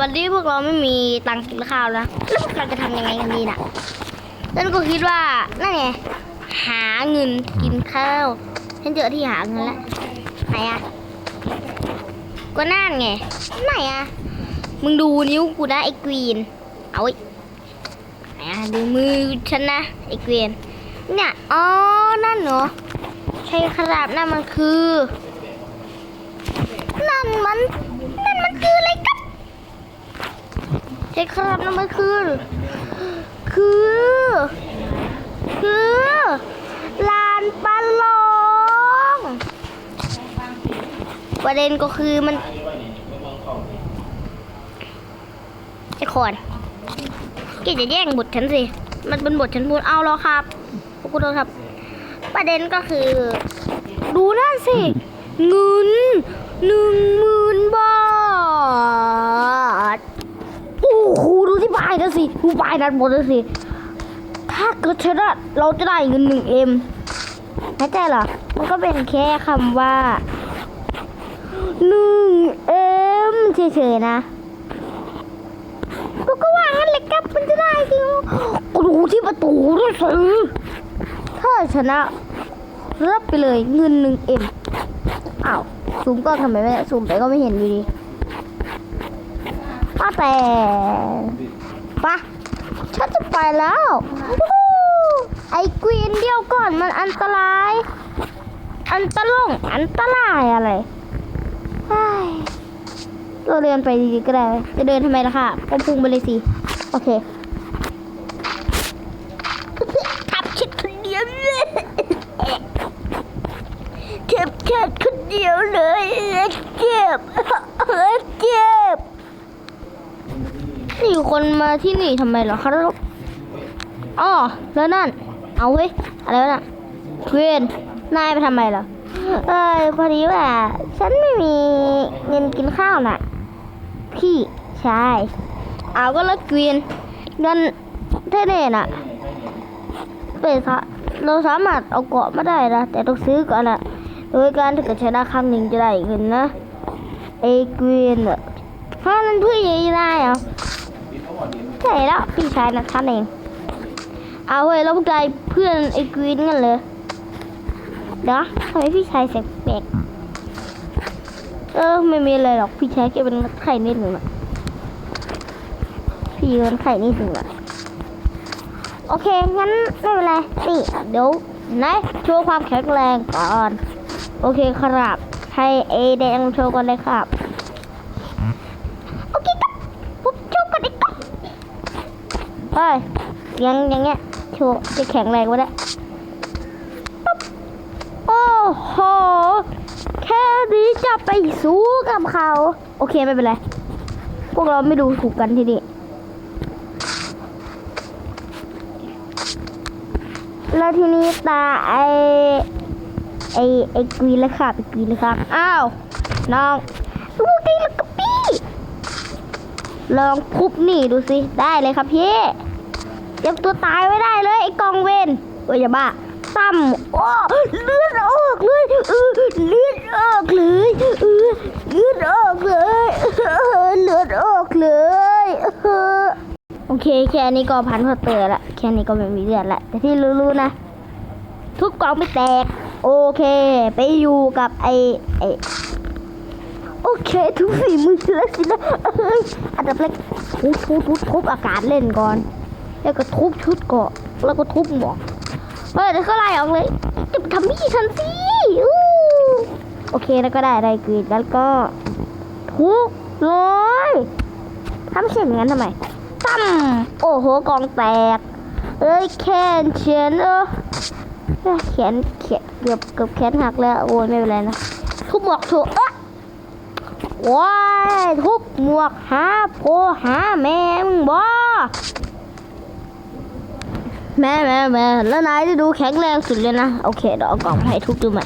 วันนี้พวกเราไม่มีตังค์กินข้าวแล้วแล้วพวกเราจะทำยังไงกันดีน่ะฉันก็คิดว่านั่นไงหาเงินกินข้าวฉันเจอที่หาเงินแล้วไหนอะก็นั่นไงไหนอะมึงดูนิ้วกูนะไอ้กรีนเอาไว้ไหนอะดูมือฉันนะไอ้กรีนเนี่ยอ๋อนั่นเหรอใช่ครับนั่นมันคือนั่นมันนั่นมันคืออะไรครั บใช่ครับนั่นมันคือ คือ คือลานปลาลองประเด็นก็คือมันไอ้คอนแกจะแย่งบทฉันสิ มันเป็นบทฉันพูดเอาแล้วครับขอบคุณครับ ประเด็นก็คือ ดูนั่นสิ เงินหนึ่งหมื่นบาท โอ้โห ดูที่ปลาย นั่นสิดูปายนั้นหมดเลยสิ ถ้าเกิดชนะเราจะได้เงินหนึ่งเอ็มแน่ใจเหรอ มันก็เป็นแค่คำว่าหนึ่งเอ็มเฉยๆนะก็ก็ว่างั้นเลยครับมันจะได้จริงก็ดูที่ประตูด้วยสิถ้าชนะรับไปเลยเงินหนึ่งเอ็มอ้าวซูมก็ทำไมไม่ได้ซูมไปก็ไม่เห็นอยู่ดีป้าแต่ ปะฉันจะไปแล้วไอ้กรีนเดียวก่อนมันอันตราย อันตรายอันตรายอะไรเฮ้ยเราเดินไปดีๆก็ได้ จะเดินทำไมล่ะค่ะก็พุ่งไปเลยสิ โอเคขับชิดคนเดียวเลยเจ็บแค่คนเดียวเลยเจ็บเจ็บ นี่คนมาที่นี่ทำไมเหรอครับอ๋อแล้วนั่น เอาเว้ย อะไรวะน่ะเพื่อนนายไปทำไมเหรอ เออพอดีว่าฉันไม่มีเงินกินข้าวน่ะ พี่ใช่เอาก็แล้วเกวียนเงินเท่เน่น่ะเป็นสะเราสามารถเอาเกาะมาได้นะแต่ต้องซื้อก่อนนะโดยการถ้าเกิดชนะครั้งหนึ่งจะได้เงินนะเอเกวียนอะเพราะนั้นเพื่อยังได้เหรอ ใช่แล้วพี่ชายนะท่านเอง เอาเว้ยแล้วพวกนายเพื่อนไอ้กรีนกันเลยเดี๋ยวทำไมพี่ชายเสียงแปลกเออไม่มีอะไรหรอกพี่ชายแค่เป็นไข่นิดหนึ่งอะพี่เป็นไข่นิดหนึ่งอะโอเคงั้นไม่เป็นไรนี่เดี๋ยวนายโชว์ความแข็งแรงก่อน โอเคครับ ให้เอแดงโชว์ก่อนเลยครับ โอเคครับผมโชว์ก่อนอีกครับ เฮ้ยยังอยังเงี้ยโชว์จะแข็งแรงวะเนี่ยโอ้โห แค่นี้จะไปสู้กับเขา โอเคไม่เป็นไร พวกเราไม่ดูถูกกันที่นี่แล้วทีนี้ตาไอไอไอกรีนเลยครับไอกรีนเลยครับอ้าวน้องลูกนี่แล้วก็พี่ลองทุบหนี่ดูสิ ได้เลยครับพี่ ยมตัวตายไว้ได้เลยไอกองเวนโอ้ยอย่าบ้าซ้ำโอ้เลือดออกเลยเออเลือดออกเลยเออเลือดออกเลยเออเลือดออกเลยโอเคแค่นี้ก็พันพอเตอร์ละแค่นี้ก็ไม่มีเลือดละแต่ที่รู้ๆนะ ทุกกองไม่แตก โอเค ไปอยู่กับไอไอโอเค ทุกฝีมือแล้วสินะอันดับแรกทุบทุบทุบทุบอากาศเล่นก่อน แล้วก็ทุบชุดเกาะ แล้วก็ทุบหมวกเฮ้ยเดี๋ยวก็ไล่ออกเลยจะทำพี่ฉันสิโอเคแล้วก็ได้อะไรกรีดแล้วก็ทุบเลยทำเช่นอย่างนั้นทำไมตั้มโอ้โหกองแตก เอ้ยแขนเฉียนเออแขนแขนเกือบเกือบแขนหักแล้วโอ้ยไม่เป็นไรนะทุบหมวกโชว์เอ๊ะว้ายทุบหมวกหาโพหาแม่มึงบ่ แม่แม่แม่แล้วนายจะดูแข็งแรงสุดเลยนะ โอเคเดี๋ยวเอากล่องให้ทุบดูใหม่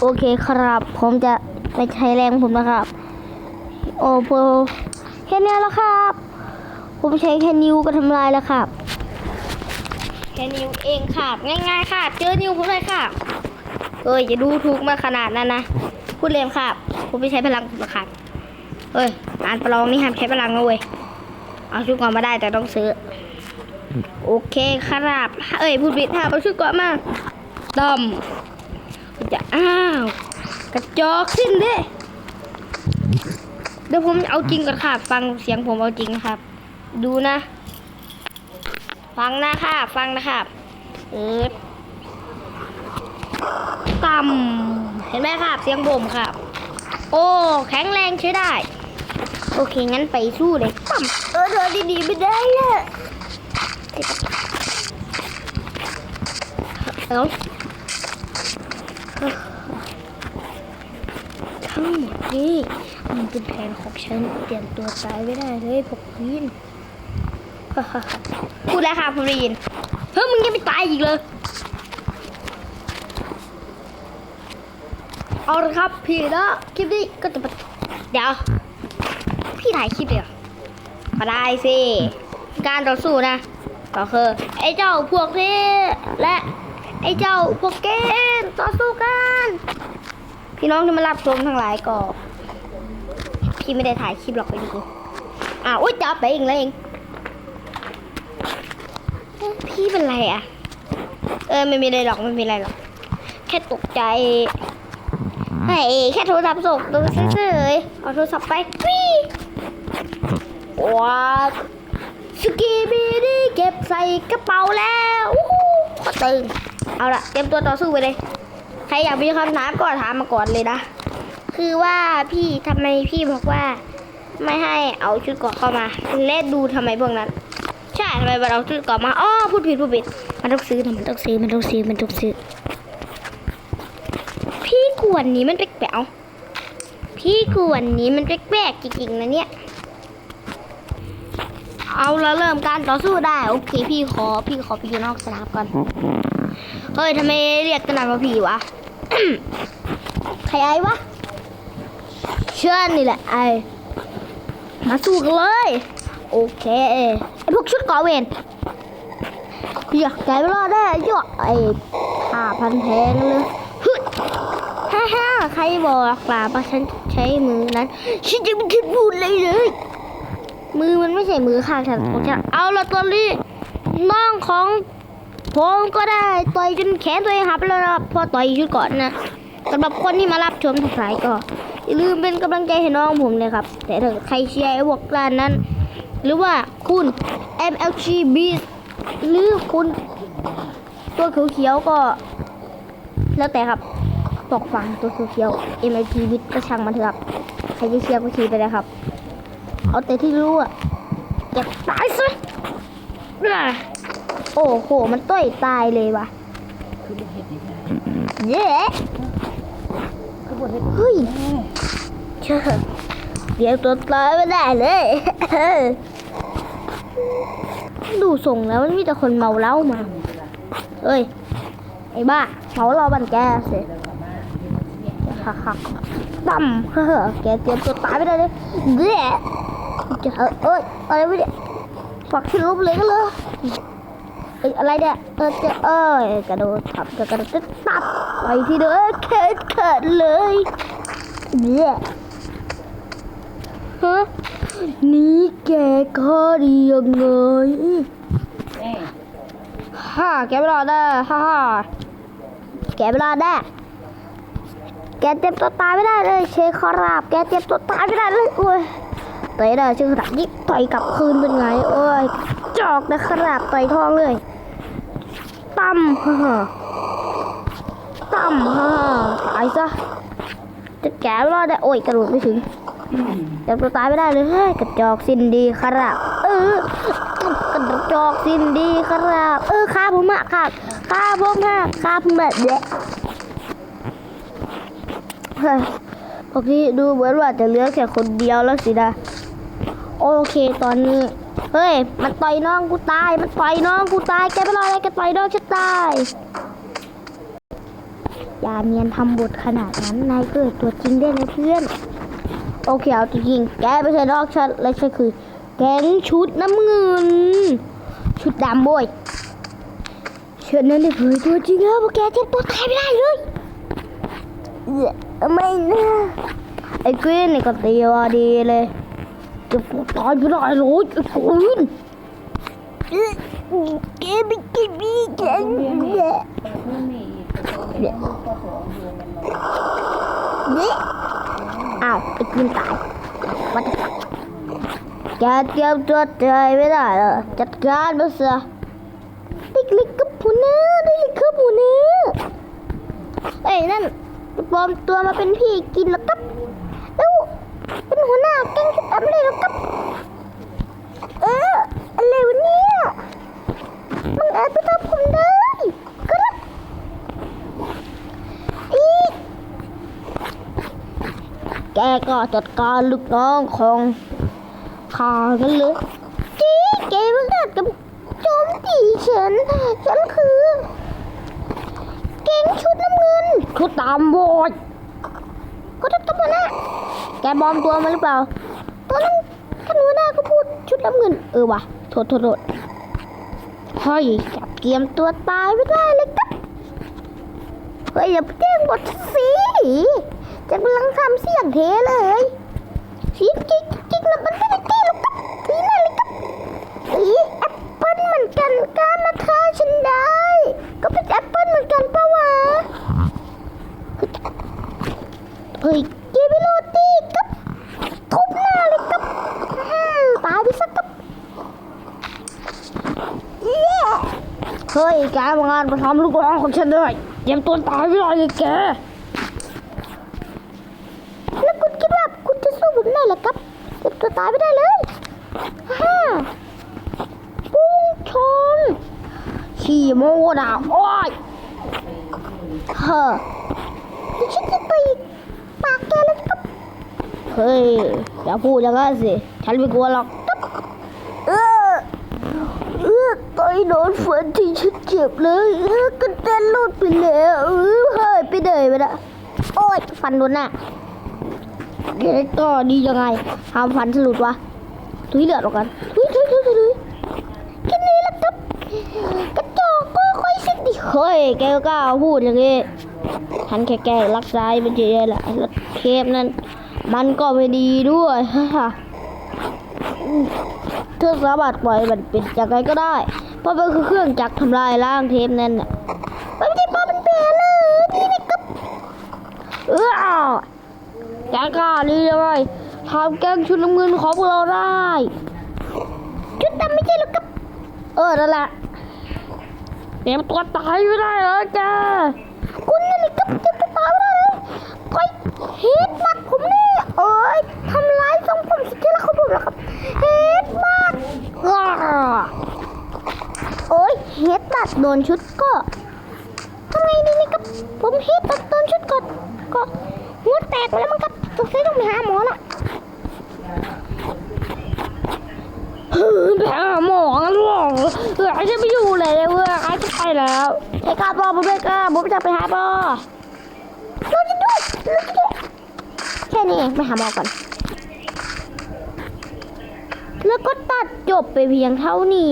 โอเคครับ ผมจะไปใช้แรงผมนะครับ โอ้โหแค่นี้แล้วครับ ผมใช้แค่นิ้วก็ทำลายแล้วครับแค่นิ้วเองครับง่ายๆค่ะเจอนิ้วผมเลยค่ะเอ้ยอย่าดูถูกมาขนาดนั้นนะพูดเล่นครับผมไม่ใช้พลังผมนะครับเฮ้ยอ่านประลองนี่ห้ามใช้พลังนะเว้ยเอาชุดก่อนมาได้แต่ต้องซื้อ โอเคครับ เอ้ยพูดผิดหามเอาชุดก่อนมาดำจะอ้าว กระจอกสิ้นเด้เดี๋ยวผมเอาจริงก่อนค่ะฟังเสียงผมเอาจริงนะครับ ดูนะ ฟังนะคะฟังนะครับเออต่ำเห็นไหมครับ เสียงผมครับ โอ้ แข็งแรงใช้ได้ โอเค งั้นไปสู้เลยต่ำเออเธอดีๆไม่ได้อะ เอาทั้งหมดนี้มันเป็นแผนของฉันเตรียมตัวตายไม่ได้เลยพวกพีนพูดแล้วค่ะผมได้ยินเฮ้ยมึงยังไม่ตายอีกเลย เอาละครับพี่นะคลิปนี้ก็จะเดี๋ยว พี่ถ่ายคลิปเดียวมาได้สิ การต่อสู้นะ ก็คือไอ้เจ้าพวกนี้และไอ้เจ้าพวกเกนต่อสู้กัน พี่น้องที่มารับชมทั้งหลายก็พี่ไม่ได้ถ่ายคลิปหรอกไปดูอ้าวอุ้ยจับไปเองเลยเองพี่เป็นไรอะ เออไม่มีอะไรหรอกไม่มีอะไรหรอก แค่ตกใจไอ้แค่โทรศัพท์ส่งดูเฉยๆเอาโทรศัพท์ไปปี้ว้า สกีบีดีเก็บใส่กระเป๋าแล้วอู้หูขอตึงเอาละเตรียมตัวต่อสู้ไปเลย ใครอยากมีคำถามก็ถามมาก่อนเลยนะ คือว่าพี่ทำไมพี่บอกว่า ไม่ให้เอาชุดเกราะเข้ามาเล่นดูทำไมพวกนั้น ใช่ทำไมเราชุดเกราะมาอ้อพูดผิดพูดผิดมันต้องซื้อนะมันต้องซื้อมันต้องซื้อมันต้องซื้อ พี่กวนนี้มันแปลกๆเอาพี่กวนนี้มันแปลกๆจริงๆนะเนี่ย เอาแล้วเริ่มการต่อสู้ได้ โอเค พี่ขอพี่ขอไปอยู่นอกสนามก่อน เฮ้ยทำไมเรียกกันนานว่าพี่วะ ใครไอ้วะ เชื่อนี่แหละไอมาสู้กันเลย โอเคไอพวกชุดก่อเวนอยากใจไม่รอดได้ยอดไอห้าพันแพงเลยฮึดฮ่าฮ่าใครบอกล่ะว่าฉันใช้มือนั้น ฉันจะไม่คิดพูดเลยเลย มือมันไม่ใช่มือข้างฉันของฉันเอาละตอนนี้น้องของผมก็ได้ต่อยจนแขนตัวเองหักไปแล้วนะครับพอต่อยชุดก่อนนะสำหรับคนที่มารับชมทั้งหลายก็อย่าลืมเป็นกำลังใจให้น้องผมเลยครับ แต่ถ้าใครเชียร์ไอ้พวกร้านนั้น หรือว่าคุณ MLG b หรือคุณตัวเขียวๆก็ แล้วแต่ครับตกฟังตัวเขียวๆ MLG b ก็ช่างมันเถอะครับ ใครจะเชียร์ก็เชียร์ไปเลยครับ เอาแต่ที่รู้อะอยากตายซะโอ้โห มันต้อยตายเลยว่ะเย้เฮ้ยเชื่อเดี๋ยวตัวตายไม่ได้เลย ดูส่งแล้วมันมีแต่คนเมาเหล้ามาเอ้ย ไอ้บ้าเมาเหล้าบันแกสิฮักฮักตั้มเฮ้อแกเตรียมตัวตายไม่ได้เลยเดี๋ยว จะเอ้ยอะไรไม่เนี่ยฝักที่ลบเลยก็เลยเอ้ยอะไรเนี่ยเออจะเอ้ยกระโดดทับกระโดดตับไปที่เด้อเขิดเขิดเลยเดี๋ยฮะนี่แกก็ดียังไงฮ่าแกไม่รอดได้ฮ่าฮ่าแกไม่รอดได้แกเจ็บตัวตายไม่ได้เลย เชคคอราบ แกเจ็บตัวตายไม่ได้เลยโอ้ย ต่อยได้ชื่อขนาดนี้ต่อยกลับคืนเป็นไง โอ้ย จอกนะขนาดต่อยทองเลยตั้มฮ่าตั้มฮ่าตายซะจะแกไม่รอดได้โอ้ยกระโดดไม่ถึงจ็บตัวตายไม่ได้เลยเฮ้ยกระจอกสิ้นดีขนาดเออกระจอกสิ้นดีขนาดเออฆ่าผมอะค่ะฆ่าผมอะฆ่าผมแบบเนี้ยเฮ้ยพวกนี้ดูเหมือนว่าจะเหลือแค่คนเดียวแล้วสินะ โอเคตอนนี้ เฮ้ย มันต่อยน้องกูตาย มันต่อยน้องกูตาย แกไม่รออะไรแกต่อยน้องฉันตาย อย่าเนียนทำบทขนาดนั้น นายเกิดตัวจริงได้นะเพื่อน โอเคเอาจริงๆแกไม่ใช่น้องฉันและฉันคือ แกงชุดน้ำเงิน ชุดดำโบยเชิญนั้นได้เผยตัวจริงแล้วพวกแกเจ็บตัวตายไม่ได้เลยเอ่อไม่นะไอ้กรีนนี่ก็ตีว่าดีเลย จะตายไม่ได้หรอกไอ้กรีนเกบิกบีแกนเนี่ยเนี่ยเอ้าวไอ้กรีนตายวัดแกเตรียมตัวตายไม่ได้เหรอจัดการมันซะเด็กเล็กกับผู้เนื้อเด็กเล็กกับผู้เนื้อเอ้ยนั่นปลอมตัวมาเป็นพี่กินแล้วกับแล้วเป็นหัวหน้าแก๊งชุดดำเลยแล้วกับ เอออะไรวะเนี่ยมึง แอบไปทำผมได้ก็ได้อีกแกก็จัดการลูกน้องของข้ากันเลยจีแกมันกัดกับโจมตีฉัน ฉันคือ เก่งชุดน้ำเงิน ชุดตามโบดก็ต้องตำรวจนะแกบอมตัวมาหรือเปล่าตอนนั้นท่านหัวหน้าก็พูดชุดน้ำเงิน เออว่ะโทษโทษโทษ เฮ้ยจับเกียมตัวตายไม่ได้เลยครับเฮ้ยอย่าไปแจ้งบทสิจะกำลังทำเสียงเทเลยชีกิ๊กกิ๊กนะมันไม่ได้เท่หรอกครับทีนั่นเลยครับสีแอปเปิ้ลเหมือนกันกล้ามาฆ่าฉันได้ ก็เป็นแอปเปิ้ลเหมือนกันปะวะเฮ้ยเกบิโรตีบหน้าเลยกับอืมตายไปสักกับเย้ เฮ้ยแกมางานมาทำลูกน้องของฉันด้วยเตรียมตัวตายไม่ได้เลยแกแล้วคุณคิดว่าคุณจะสู้ผมได้หรอครับเตรียมตัวตายไม่ได้เลยฮ่าปุ้งชนขี่โมดาโอ้ยเฮ้อดิฉันจะตีปากแกแล้วครับเฮ้ยอย่าพูดอย่างนั้นสิ ฉันไม่กลัวหรอกครับเออเอ อต่อโดนฝันที่ฉันเจ็บเลยเออกระเด็นหลุดไปแล้วเออเฮ้ยไปเลยไปละโอ้ยฟันโดนหน้าเด็กก็ดียังไงทำฟันสลุดวะทุยเลือดออกกันทุยทุยทุยทุยทุยแค่นี้ละครับกระจอกก็ค่อยสิดิเฮ้ยแกก็กล้าพูดอย่างงี้ฉันแค่แกรักษาไม่เฉยๆแหละแล้วเทปนั้น มันก็ไม่ดีด้วยฮ่าเธอสามารถปล่อยมันเป็นจากไรก็ได้ เพราะมันคือเครื่องจักรทำลายล้างเทปนั้นน่ะมันไม่ใช่ปลาเป็นแปรเลยนี่นะครับเออแกกล้าดียังไงทำแกงชุดน้ำเงินของพวกเราได้ชุดดำไม่ใช่หรอกครับ เออนั่นแหละเตรียมตัวตายไม่ได้เลยแกคุณนั่นะครับเตรียมตัวตายไม่ได้เลยไปเฮดบัตผมนี่เอ้ยทำร้ายทรงผมสุดที่รักของผมแล้วครับเฮดบัตอ้า โอ้ยเฮดบัตโดนชุดก็ทำไงดีนี่ครับผมเฮดบัตโดนชุดก็ก็หัวแตกไปแล้วมั้งครับสงสัยต้องไปหาหมอละไปหาหมอกันหรอเออไอ้จะไม่อยู่แล้วเออไอ้จะไปแล้วไอ้กาบอผมด้วยกาผมจะไปหาบอเราจะดูเราจะดูแค่นี้เองไปหาหมอก่อนแล้วก็ตัดจบไปเพียงเท่านี้